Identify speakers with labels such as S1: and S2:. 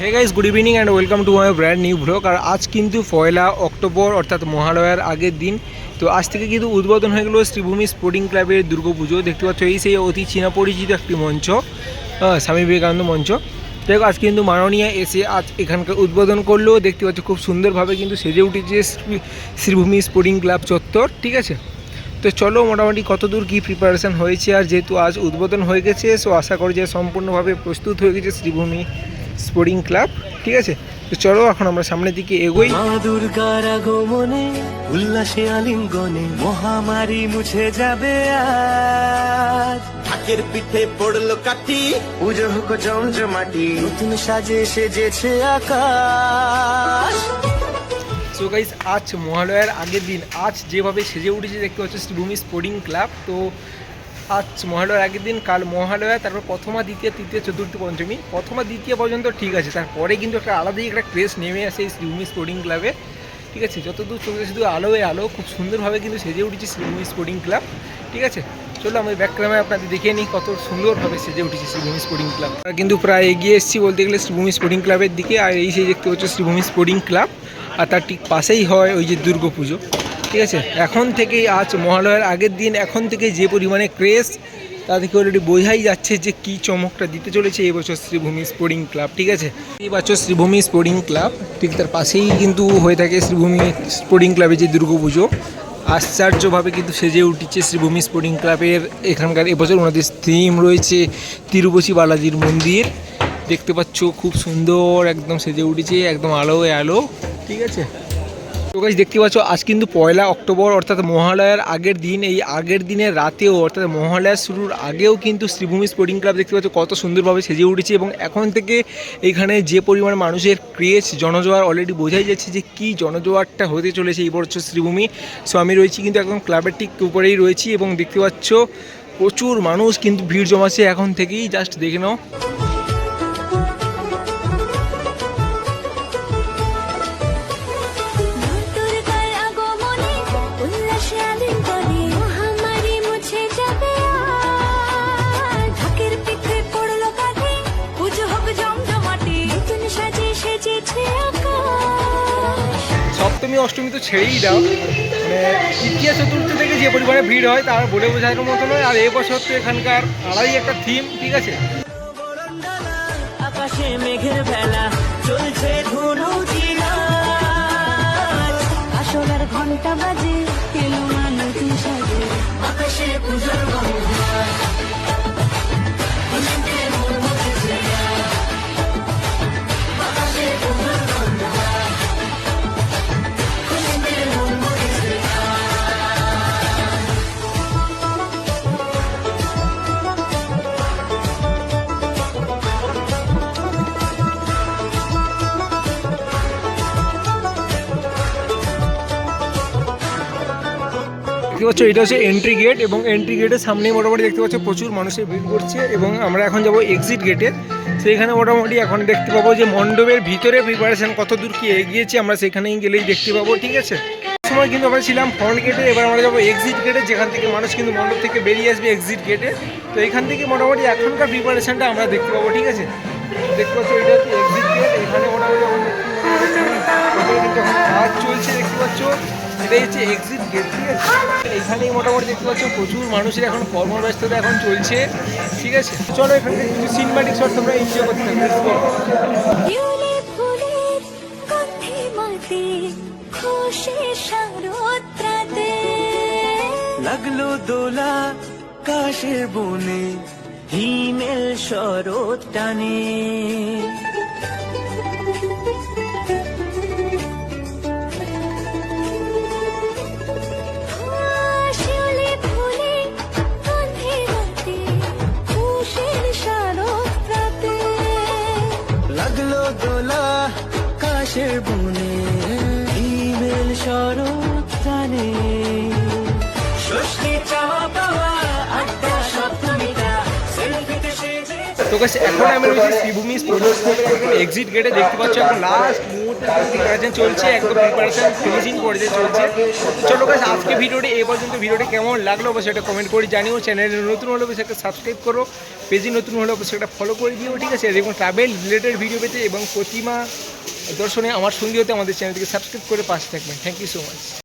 S1: Hey guys good evening and welcome to my brand new blog আর আজ কিন্তু পয়লা October, অর্থাৎ মহালয়ার আগের দিন। তো আজ থেকে কিন্তু উদ্বোধন হয়ে গেলো শ্রীভূমি স্পোর্টিং ক্লাবের দুর্গাপুজো দেখতে পাচ্ছ, এই সেই অতি চীনা পরিচিত একটি মঞ্চ স্বামী বিবেকানন্দ মঞ্চ। দেখ, আজ কিন্তু মাননীয় এসে আজ এখানকার উদ্বোধন করল। দেখতে পাচ্ছ, খুব সুন্দরভাবে কিন্তু সেজে উঠেছে শ্রীভূমি স্পোর্টিং ক্লাব চত্বর, ঠিক আছে? তো চলো, মোটামুটি কতদূর কী প্রিপারেশান হয়েছে আর যেহেতু আজ উদ্বোধন হয়ে গেছে সো আশা করি যে সম্পূর্ণভাবে প্রস্তুত হয়ে গেছে শ্রীভূমি স্পোর্টিং ক্লাব ঠিক আছে? তো চলো এখন আমরা সামনের দিকে এগোই।
S2: মা দুর্গার আগমনে উল্লাসে আলিঙ্গনে মহামারী মুছে যাবে আজ।
S3: ঢাকের পিঠে পড়ল কাঠি
S2: পুজো হোক জমজমাটি নতুন সাজে সেজেছে আকাশ।
S1: সো গাইস আজ মহালয়ার আগের দিন আজ যেভাবে সেজে উঠেছে দেখতে পাচ্ছ শ্রীভূমি স্পোর্টিং ক্লাব। তো আজ মহালয়ার আগের দিন কাল মহালয়া, তারপর প্রথমা, দ্বিতীয়, তৃতীয়, চতুর্থ পঞ্চমী। প্রথমা, দ্বিতীয় পর্যন্ত ঠিক আছে, তারপরে কিন্তু একটা আলাদাই একটা ক্রেস নেমে আসে এই শ্রীভূমি স্পোর্টিং ক্লাবে ঠিক আছে, যতদূর চলছে শুধু আলোয় আলো, খুব সুন্দরভাবে কিন্তু সেজে উঠেছে শ্রীভূমি স্পোর্টিং ক্লাব ঠিক আছে, চলো আমি ব্যাক ক্যামেরা আপনাদের দেখিয়ে নিই কত সুন্দরভাবে সেজে উঠেছে শ্রীভূমি স্পোর্টিং ক্লাব আমরা কিন্তু প্রায় এগিয়ে এসেছি বলতে গেলে শ্রীভূমি স্পোর্টিং ক্লাবের দিকে, আর এই সেই দেখতে পাচ্ছ শ্রীভূমি স্পোর্টিং ক্লাব আর তার ঠিক পাশেই হয় ওই যে দুর্গা পুজো। ঠিক আছে? এখন থেকেই আজ মহালয়ার আগের দিন, এখন থেকে যে পরিমাণে ক্রেজ তা থেকে অলরেডি বোঝাই যাচ্ছে যে কী চমকটা দিতে চলেছে এবছর শ্রীভূমি স্পোর্টিং ক্লাব ঠিক আছে? এই বছর শ্রীভূমি স্পোর্টিং ক্লাব ঠিক তার পাশেই কিন্তু হয়ে থাকে শ্রীভূমি স্পোর্টিং ক্লাবে যে দুর্গা পুজো আশ্চর্যভাবে কিন্তু সেজে উঠেছে শ্রীভূমি স্পোর্টিং ক্লাবের এখানকার এবছর ওনাদের থিম রয়েছে তিরুপতি বালাজির মন্দির। দেখতে পাচ্ছ, খুব সুন্দর একদম সেজে উঠেছে, একদম আলোয় আলো, ঠিক আছে? তো গাইজ দেখতে পাচ্ছ, আজ কিন্তু পয়লা অক্টোবর, অর্থাৎ মহালয়ার আগের দিন, এই আগের দিনের রাতেও, অর্থাৎ মহালয়া শুরুর আগেও কিন্তু শ্রীভূমি স্পোর্টিং ক্লাব দেখতে পাচ্ছ, কত সুন্দরভাবে সেজে উঠেছে এবং এখন থেকে এখানে যে পরিমাণ মানুষের ক্রেজ জনজোয়ার অলরেডি বোঝাই যাচ্ছে যে কি জনজোয়ারটা হতে চলেছে এই বছর শ্রীভূমি। সো আমি রয়েছি কিন্তু একদম ক্লাবের ঠিক উপরেই রয়েছি এবং দেখতে পাচ্ছ, প্রচুর মানুষ কিন্তু ভিড় জমাচ্ছে এখন থেকেই জাস্ট দেখে নাও। সপ্তমী অষ্টমী তো ছেড়েই দাও। মানে তৃতীয় চতুর্থ থেকে যে পরিমাণে ভিড় হয়, তার বলে বোঝানোর মতো নয়। আর এবছর তো এখানকার আলাদাই একটা থিম ঠিক আছে?
S2: আকাশে চলছে
S4: ঘণ্টা বাজে
S1: দেখতে পাচ্ছ, এটা হচ্ছে এন্ট্রি গেট এবং এন্ট্রি গেটের সামনে মোটামুটি দেখতে পাচ্ছ, প্রচুর মানুষের ভিড় করছে এবং আমরা এখন যাব এক্সিট গেটে সেইখানে মোটামুটি এখন দেখতে পাবো যে মণ্ডপের ভিতরে প্রিপারেশন কত দূর কি এগিয়েছে, আমরা সেখানেই গেলেই দেখতে পাবো, ঠিক আছে? সময় কিন্তু আমরা ছিলাম ফ্রন্ট গেটে এবার আমরা যাব এক্সিট গেটে যেখান থেকে মানুষ কিন্তু মণ্ডপ থেকে বেরিয়ে আসবে এক্সিট গেটে তো এখান থেকে মোটামুটি এখনকার প্রিপারেশনটা আমরা দেখতে পাবো, ঠিক আছে? দেখতে পাচ্ছ, এটা হচ্ছে এক্সিট গেট এখানে মোটামুটি কাজ চলছে দেখতে পাচ্ছ এক্সিট গেট ঠিক আছে এখানেই মোটামুটি দেখতে পাচ্ছ প্রচুর মানুষের এখন কর্মব্যস্ততা এখন চলছে। ঠিক আছে? চলো এখানে কিছু সিনেমাটিক শট তোমরা এনজয় করতে
S2: লাগল দোলা কাশের বনে, হিমেল শরৎ টানে। আকাশের বনে, ইমেল শরৎ কানে
S1: তো গাছ এখন আমি রয়েছি শ্রীভূমি এক্সিট গেটে দেখতে পাচ্ছ এখন লাস্ট প্রিপারেশন চলছে, একদম প্রিপারেশন ফিনিশিং পর্যায়ে চলছে। চলো গাছ আজকে ভিডিওটি এই পর্যন্ত, ভিডিওটি কেমন লাগল অবশ্যই এটা কমেন্ট করে জানিও। চ্যানেলে নতুন হলে অবশ্যই একটা সাবস্ক্রাইব করো পেজে নতুন হলে অবশ্যই একটা ফলো করে দিও, ঠিক আছে? এরকম ট্রাভেল রিলেটেড ভিডিও পেতে এবং প্রতিমা দর্শনে আমার সঙ্গী হতে আমাদের চ্যানেলটিকে সাবস্ক্রাইব করে পাশে থাকবেন। Thank you so much